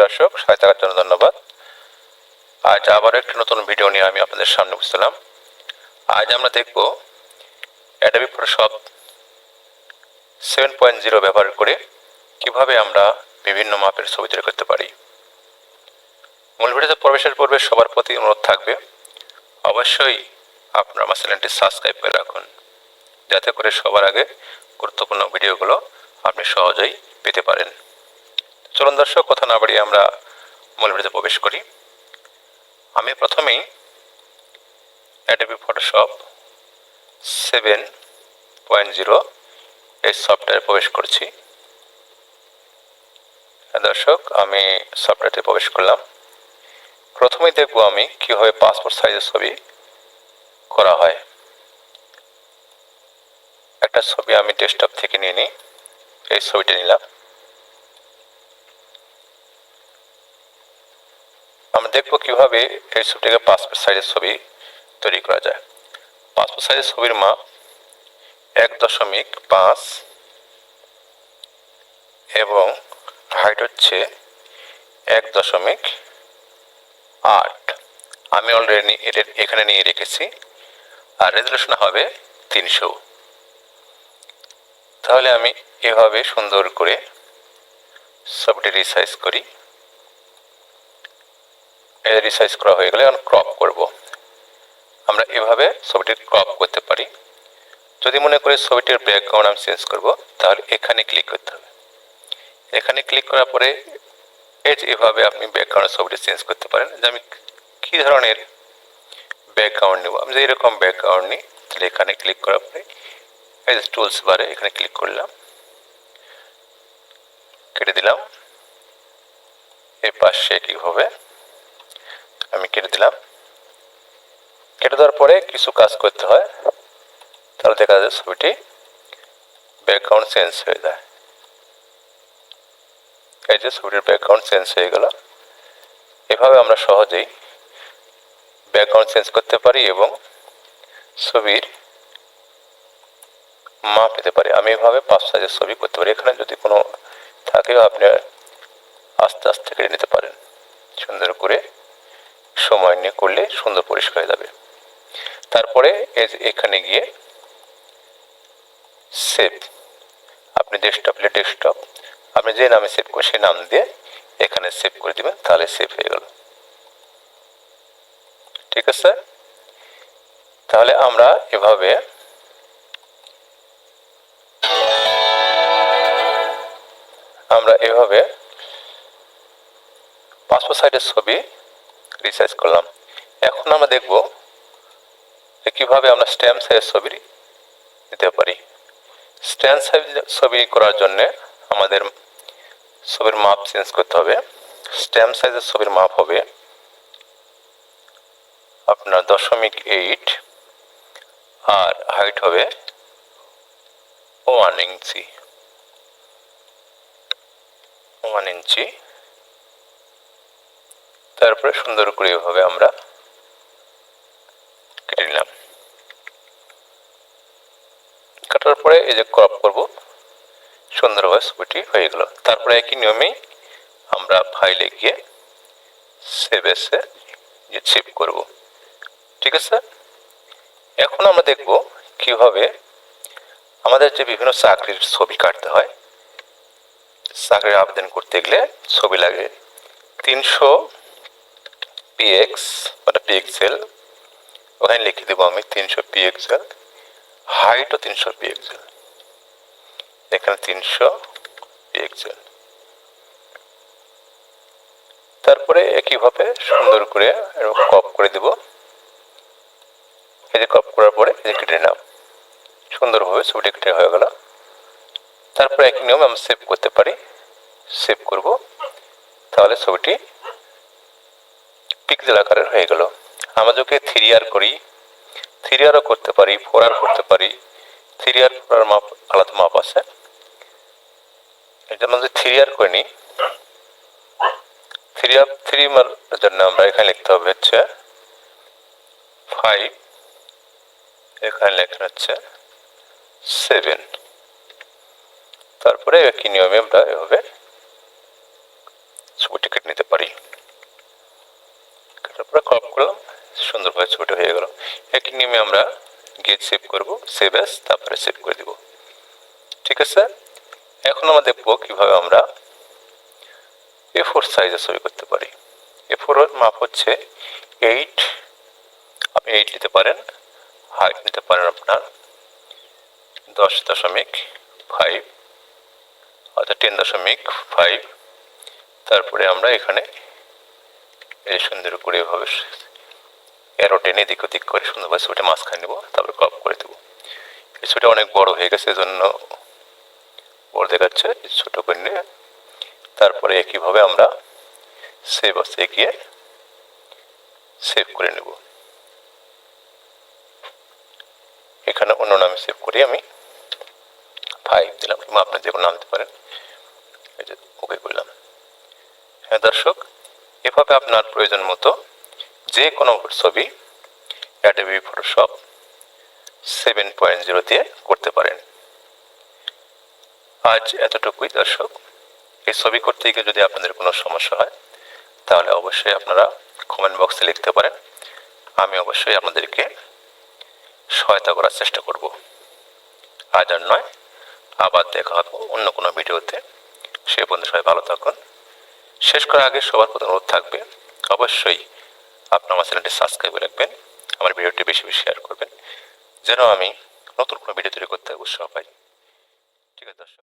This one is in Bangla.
দর্শক সাথে থাকার জন্য ধন্যবাদ। আজ আবার একটি নতুন ভিডিও নিয়ে আমি আপনাদের সামনে বুঝলাম আজ আমরা দেখব Adobe Photoshop seven point zero ব্যবহার করে কীভাবে আমরা বিভিন্ন মাপের ছবি তৈরি করতে পারি। মূল ভিডিওতে প্রবেশের পূর্বে সবার প্রতি অনুরোধ থাকবে, অবশ্যই আপনার আমার চ্যানেলটি সাবস্ক্রাইব করে রাখুন, যাতে করে সবার আগে গুরুত্বপূর্ণ ভিডিওগুলো আপনি সহজেই পেতে পারেন। চলুন দর্শক কথা না বাড়িয়ে আমরা মূল ভিডিওতে প্রবেশ করি। আমি প্রথমেই Adobe Photoshop seven point zero এই সফটওয়্যারে প্রবেশ করছি। দর্শক, আমি সফটওয়্যারতে প্রবেশ করলাম। প্রথমেই দেখব আমি কীভাবে পাসপোর্ট সাইজের ছবি করা হয়। একটা ছবি আমি ডেস্কটপ থেকে নিয়ে নিই। এই ছবিটা নিলাম। আমরা দেখব কীভাবে এই ছবিটাকে পাসপোর্ট সাইজের ছবি তৈরি করা যায়। পাসপোর্ট সাইজের ছবির মাপ এক দশমিক পাঁচ এবং হাইট হচ্ছে এক দশমিক আট। আমি অলরেডি এখানে নিয়ে রেখেছি। আর রেজলিউশন হবে তিনশো। তাহলে আমি এভাবে সুন্দর করে ছবিটি রিসাইজ করি। রিসাইজ করা হয়ে গেলে এখন ক্রপ করব। আমরা এভাবে ছবিটি ক্রপ করতে পারি। যদি মনে করি ছবিটির ব্যাকগ্রাউন্ড আমি চেঞ্জ করব, তাহলে এখানে ক্লিক করতে হবে। এখানে ক্লিক করার পরে যে এভাবে আপনি ব্যাকগ্রাউন্ডের ছবিটি চেঞ্জ করতে পারেন, যে আমি কী ধরনের ব্যাকগ্রাউন্ড নেব? আমি যে এরকম ব্যাকগ্রাউন্ড নিই, তাহলে এখানে ক্লিক করার পরে এই টুলস বারে এখানে ক্লিক করলাম। কেটে দিলাম। এই পাশে কীভাবে আমি কেটে দিলাম। কেটে দেওয়ার পরে কিছু কাজ করতে হয়। তাহলে দেখা যায় ছবিটি ব্যাকগ্রাউন্ড চেঞ্জ হয়ে যায়। এই যে ছবিটির ব্যাকগ্রাউন্ড চেঞ্জ হয়ে গেল। এভাবে আমরা সহজেই ব্যাকগ্রাউন্ড চেঞ্জ করতে পারি এবং ছবির মাপ পেতে পারি। আমি এভাবে পাঁচ সাইজের ছবি করতে পারি। এখানে যদি কোনো থাকেও আপনি আস্তে আস্তে কেটে নিতে পারেন। সুন্দর করে সময় নিয়ে করলে সুন্দর পরিষ্কার হয়ে যাবে। তারপরে এখানে গিয়ে সেভ আপনি ডেস্কটপ হলে ডেস্কটপ আপনি যে নামে সেভ করে সেই নাম দিয়ে এখানে সেভ করে দিবেন, তাহলে সেভ হয়ে গেল। ঠিক আছে? তাহলে আমরা এভাবে আমরা এভাবে পাসপোর্ট সাইজের ছবি রিসাইজ করলাম। এখন আমরা দেখব যে কীভাবে আমরা স্ট্যাম্প সাইজের ছবি নিতে পারি। স্ট্যাম্প সাইজ ছবি করার জন্যে আমাদের ছবির মাপ চেঞ্জ করতে হবে। স্ট্যাম্প সাইজের ছবির মাপ হবে আপনার দশমিক এইট আর হাইট হবে ওয়ান ইঞ্চি ওয়ান ইঞ্চি তারপরে সুন্দর করে এভাবে আমরা কেটে নিলাম। কাটার পরে এই যে ক্রপ করব, সুন্দরভাবে ছবিটি হয়ে গেল। তারপরে একই নিয়মেই আমরা ফাইলে গিয়ে সেভ এসে যে সেভ করব। ঠিক আছে? এখন আমরা দেখব কীভাবে আমাদের যে বিভিন্ন চাকরির ছবি কাটতে হয়, চাকরির আবেদন করতে গেলে ছবি লাগে তিনশো পিএক্স মানে পিএক্সেল ওখানে লিখে দেবো আমি তিনশো পিএক্সেল হাইটও তিনশো পিএক্সেল এখানে তিনশো পিএক্সেল তারপরে একইভাবে সুন্দর করে কপ করে দেব। এই যে কপ করার পরে এই যে কেটে নিলাম সুন্দরভাবে ছবিটি কেটে হয়ে গেল। তারপরে একই নিয়ম আমরা সেভ করতে পারি। সেভ করব। তাহলে ছবিটি পিক্সেল আকারের হয়ে গেল। আমরা যদি থ্রি আর করি থ্রি আরও করতে পারি ফোর আর করতে পারি। থ্রি আর ফোর আর মাপ, আলাদা মাপ আছে। এটা আমরা যদি থ্রি আর করে নিই। থ্রি আর থ্রি মার জন্য আমরা এখানে লিখতে হবে হচ্ছে ফাইভ এখানে লেখা হচ্ছে সেভেন তারপরে একই নিয়মে আমরা এভাবে ছবিটি কেটে একই নিয়মে আমরা গিয়ে সেভ করব সেভ অ্যাস তারপরে সেভ করে দিব। ঠিক আছে? এখন আমরা দেখব কীভাবে আমরা এ ফোর সাইজে ছবি করতে পারি। এ ফোরের মাপ হচ্ছে এইট আপনি এইট নিতে পারেন হাইট নিতে পারেন আপনার দশ দশমিক ফাইভ অর্থাৎ টেন দশমিক ফাইভ তারপরে আমরা এখানে সুন্দর করে এভাবে এরো টেনে দিক দিক করে সুন্দরভাবে ছবিটা মাঝখানে নেব, তারপরে ক্রপ করে দেবো। এই ছবিটা অনেক বড় হয়ে গেছে, এজন্য বড় দেখাচ্ছে, ছোটো করে নিয়ে তারপরে একইভাবে আমরা সেভ আছে গিয়ে সেভ করে নেব। এখানে অন্য নামে সেভ করি আমি ফাইভ দিলাম কিংবা আপনি যে কোনো নাম দিতে পারেন। এই যে ওকে করলাম। হ্যাঁ দর্শক, এভাবে আপনার প্রয়োজন মতো যে কোনো ছবি Adobe Photoshop seven point zero দিয়ে করতে পারেন। আজ এতটুকুই দর্শক। এই ছবি করতে গিয়ে যদি আপনাদের কোনো সমস্যা হয়, তাহলে অবশ্যই আপনারা কমেন্ট বক্সে লিখতে পারেন। আমি অবশ্যই আপনাদেরকে সহায়তা করার চেষ্টা করব। আজ আর নয়, আবার দেখা হবে অন্য কোনো ভিডিওতে। সে পর্যন্ত সবাই ভালো থাকুন। শেষ করার আগে সবার প্রতি অনুরোধ থাকবে, অবশ্যই আপনার আমার চ্যানেলটি সাবস্ক্রাইব রাখবেন, আমার ভিডিওটি বেশি বেশি শেয়ার করবেন, যেন আমি নতুন কোনো ভিডিও তৈরি করতে উৎসাহ পাই। ঠিক আছে, দর্শক।